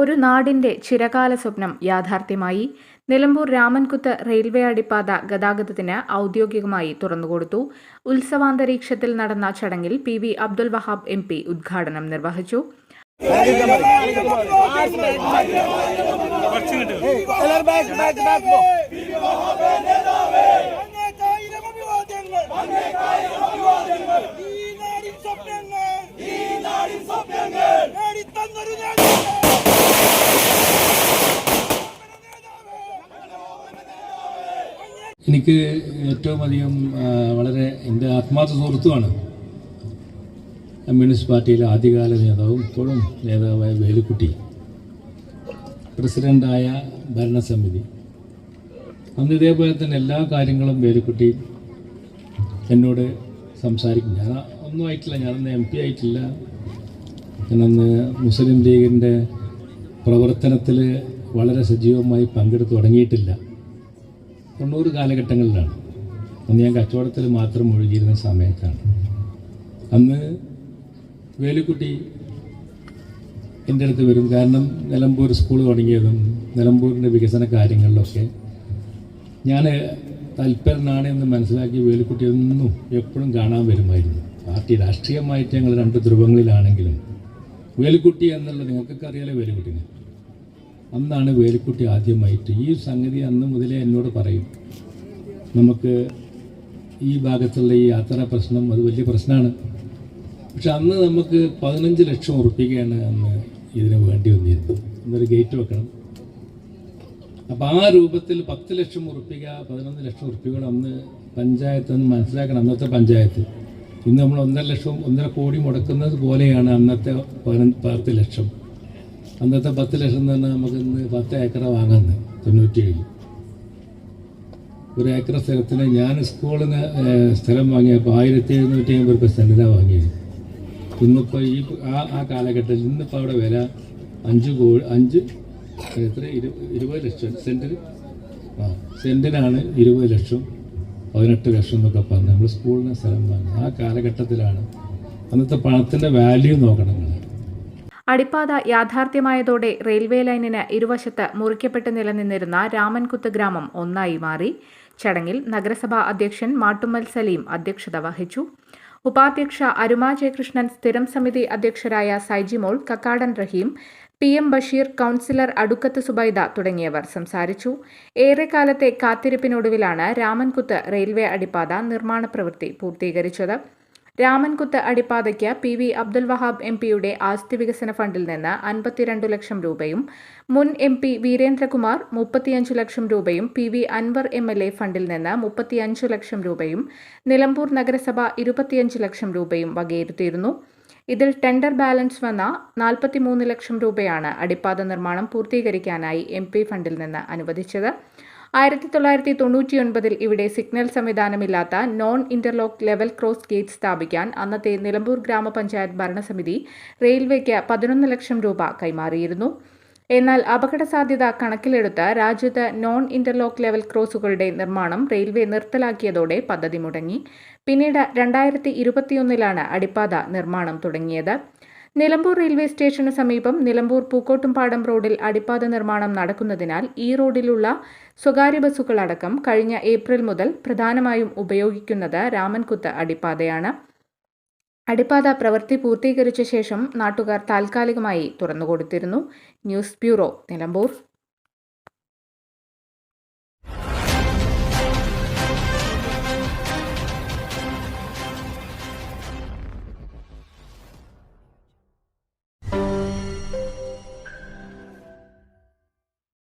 ഒരു നാടിന്റെ ചിരകാല സ്വപ്നം യാഥാർത്ഥ്യമായി. നിലമ്പൂർ രാമൻകുത്ത് റെയിൽവേ അടിപ്പാത ഗതാഗതത്തിന് ഔദ്യോഗികമായി തുറന്നുകൊടുത്തു. ഉത്സവാന്തരീക്ഷത്തിൽ നടന്ന ചടങ്ങിൽ P V Abdul Wahab M P ഉദ്ഘാടനം നിർവഹിച്ചു. എല്ലാവരും ബാക്ക് ബാക്ക് ബാക്ക് എനിക്ക് ഏറ്റവും അധികം വളരെ എന്റെ ആത്മാർത്ഥ സുഹൃത്തുമാണ് കമ്മ്യൂണിസ്റ്റ് പാർട്ടിയിലെ ആദ്യകാല നേതാവും ഇപ്പോഴും നേതാവായ വേലുക്കുട്ടി പ്രസിഡന്റായ ഭരണസമിതി. അന്ന് ഇതേപോലെ തന്നെ എല്ലാ കാര്യങ്ങളും വേലുക്കുട്ടി എന്നോട് സംസാരിക്കും. ഞാൻ ഒന്നും ആയിട്ടില്ല ഞാനന്ന് എം പി ആയിട്ടില്ല. ഞാനന്ന് മുസ്ലിം ലീഗിന്റെ പ്രവർത്തനത്തിൽ വളരെ സജീവമായി പങ്കെടുത്ത് തുടങ്ങിയിട്ടില്ല. തൊണ്ണൂറ് കാലഘട്ടങ്ങളിലാണ്. അന്ന് ഞാൻ കച്ചവടത്തിൽ മാത്രം ഒഴുകിയിരുന്ന സമയത്താണ്. അന്ന് വേലുക്കുട്ടി എന്റെ അടുത്ത് വരും. കാരണം നിലമ്പൂർ സ്കൂൾ തുടങ്ങിയതും നിലമ്പൂരിന്റെ വികസന കാര്യങ്ങളിലൊക്കെ ഞാൻ തൽപരനാണ് എന്ന് മനസ്സിലാക്കി വേലുക്കുട്ടി എന്നും എപ്പോഴും കാണാൻ വരുമായിരുന്നു. പാർട്ടി രാഷ്ട്രീയമായിട്ട് ഞങ്ങൾ രണ്ട് ധ്രുവങ്ങളിലാണെങ്കിലും വേലുക്കുട്ടി എന്നുള്ളത് നിങ്ങൾക്കൊക്കെ അറിയാലോ വേലുക്കുട്ടിനെ. അന്നാണ് വേലിക്കുട്ടി ആദ്യമായിട്ട്. ഈ സംഗതി അന്ന് മുതലേ എന്നോട് പറയും. നമുക്ക് ഈ ഭാഗത്തുള്ള ഈ യാത്രാ പ്രശ്നം അത് വലിയ പ്രശ്നമാണ്. പക്ഷെ അന്ന് നമുക്ക് പതിനഞ്ച് ലക്ഷം ഉറപ്പിക്കുകയാണ് അന്ന് ഇതിന് വേണ്ടി വന്നിരുന്നത്. എന്നൊരു ഗേറ്റ് വെക്കണം. അപ്പം ആ രൂപത്തിൽ പത്ത് ലക്ഷം ഉറപ്പിക പതിനൊന്ന് ലക്ഷം ഉറപ്പികൾ അന്ന് പഞ്ചായത്ത് എന്ന് മനസ്സിലാക്കണം അന്നത്തെ പഞ്ചായത്ത്. ഇന്ന് നമ്മൾ ഒന്നര ലക്ഷം ഒന്നര കോടി മുടക്കുന്നത് പോലെയാണ് അന്നത്തെ പതിനഞ്ച് പത്ത് ലക്ഷം. അന്നത്തെ പത്ത് ലക്ഷം തന്നെ നമുക്ക് ഇന്ന് പത്ത് ഏക്കർ വാങ്ങാന്ന് തൊണ്ണൂറ്റിയേഴ് ഒരു ഏക്കർ സ്ഥലത്തിന് ഞാൻ സ്കൂളിന് നിന്ന് സ്ഥലം വാങ്ങിയപ്പോൾ ആയിരത്തി എഴുന്നൂറ്റി അമ്പത് രൂപ സെന്റിനാണ് വാങ്ങിയത്. ഇന്നിപ്പോൾ ഈ ആ ആ കാലഘട്ടത്തിൽ ഇന്നിപ്പോൾ അവിടെ വില അഞ്ച് കോ അഞ്ച് എത്ര ഇരു ഇരുപത് ലക്ഷം സെന്റിന് ആ സെന്റിനാണ് ഇരുപത് ലക്ഷം പതിനെട്ട് ലക്ഷം എന്നൊക്കെ പറഞ്ഞ് നമ്മൾ സ്കൂളിന് സ്ഥലം വാങ്ങി. ആ കാലഘട്ടത്തിലാണ് അന്നത്തെ പണത്തിന്റെ വാല്യൂ നോക്കണം അടിപ്പാത യാഥാർത്ഥ്യമായതോടെ റെയിൽവേ ലൈനിന് ഇരുവശത്ത് മുറിക്കപ്പെട്ട് നിലനിന്നിരുന്ന രാമൻകുത്ത് ഗ്രാമം ഒന്നായി മാറി. ചടങ്ങിൽ നഗരസഭാ അധ്യക്ഷൻ മാട്ടുമ്മൽ സലീം അധ്യക്ഷത വഹിച്ചു. ഉപാധ്യക്ഷ അരുമ ജയകൃഷ്ണൻ സ്ഥിരം സമിതി അധ്യക്ഷരായ Saijimol Kakkadan Rahim P M Basheer councillor Adukkath Subaida തുടങ്ങിയവർ സംസാരിച്ചു. ഏറെക്കാലത്തെ കാത്തിരിപ്പിനൊടുവിലാണ് രാമൻകുത്ത് റെയിൽവേ അടിപ്പാത നിർമ്മാണ പ്രവൃത്തി പൂർത്തീകരിച്ചത്. Ramankuth അടിപ്പാതയ്ക്ക് P V Abdul Wahab M പിയുടെ ആസ്തി വികസന ഫണ്ടിൽ നിന്ന് അൻപത്തിരണ്ട് ലക്ഷം രൂപയും മുൻ എം പി വീരേന്ദ്രകുമാർ മുപ്പത്തിയഞ്ച് ലക്ഷം രൂപയും P V Anwar M L A ഫണ്ടിൽ നിന്ന് മുപ്പത്തിയഞ്ച് ലക്ഷം രൂപയും നിലമ്പൂർ നഗരസഭ ഇരുപത്തിയഞ്ച് ലക്ഷം രൂപയും വകയിരുത്തിയിരുന്നു. ഇതിൽ ടെൻഡർ ബാലൻസ് വന്ന നാൽപ്പത്തിമൂന്ന് ലക്ഷം രൂപയാണ് അടിപ്പാത നിർമ്മാണം പൂർത്തീകരിക്കാനായി എം ഫണ്ടിൽ നിന്ന് അനുവദിച്ചത്. ആയിരത്തി തൊള്ളായിരത്തി തൊണ്ണൂറ്റിയൊൻപതിൽ ഇവിടെ signal സംവിധാനമില്ലാത്ത non interlock level cross gate സ്ഥാപിക്കാൻ അന്നത്തെ നിലമ്പൂർ ഗ്രാമപഞ്ചായത്ത് ഭരണസമിതി റെയിൽവേക്ക് പതിനൊന്ന് ലക്ഷം രൂപ കൈമാറിയിരുന്നു. എന്നാൽ അപകട സാധ്യത കണക്കിലെടുത്ത് രാജ്യത്ത് നോൺ ഇന്റർലോക്ക് ലെവൽ ക്രോസുകളുടെ നിർമ്മാണം റെയിൽവേ നിർത്തലാക്കിയതോടെ പദ്ധതി മുടങ്ങി. പിന്നീട് രണ്ടായിരത്തി ഇരുപത്തിയൊന്നിലാണ് അടിപ്പാത നിർമ്മാണം തുടങ്ങിയത്. നിലമ്പൂർ റെയിൽവേ സ്റ്റേഷന് സമീപം നിലമ്പൂർ പൂക്കോട്ടുംപാടം റോഡിൽ അടിപ്പാത നിർമ്മാണം നടക്കുന്നതിനാൽ ഈ റോഡിലുള്ള സ്വകാര്യ ബസ്സുകളടക്കം കഴിഞ്ഞ ഏപ്രിൽ മുതൽ പ്രധാനമായും ഉപയോഗിക്കുന്നത് രാമൻകുത്ത് അടിപ്പാതയാണ്. അടിപ്പാത പ്രവൃത്തി പൂർത്തീകരിച്ച ശേഷം നാട്ടുകാർ താൽക്കാലികമായി തുറന്നുകൊടുത്തിരുന്നു. News bureau Nilambur.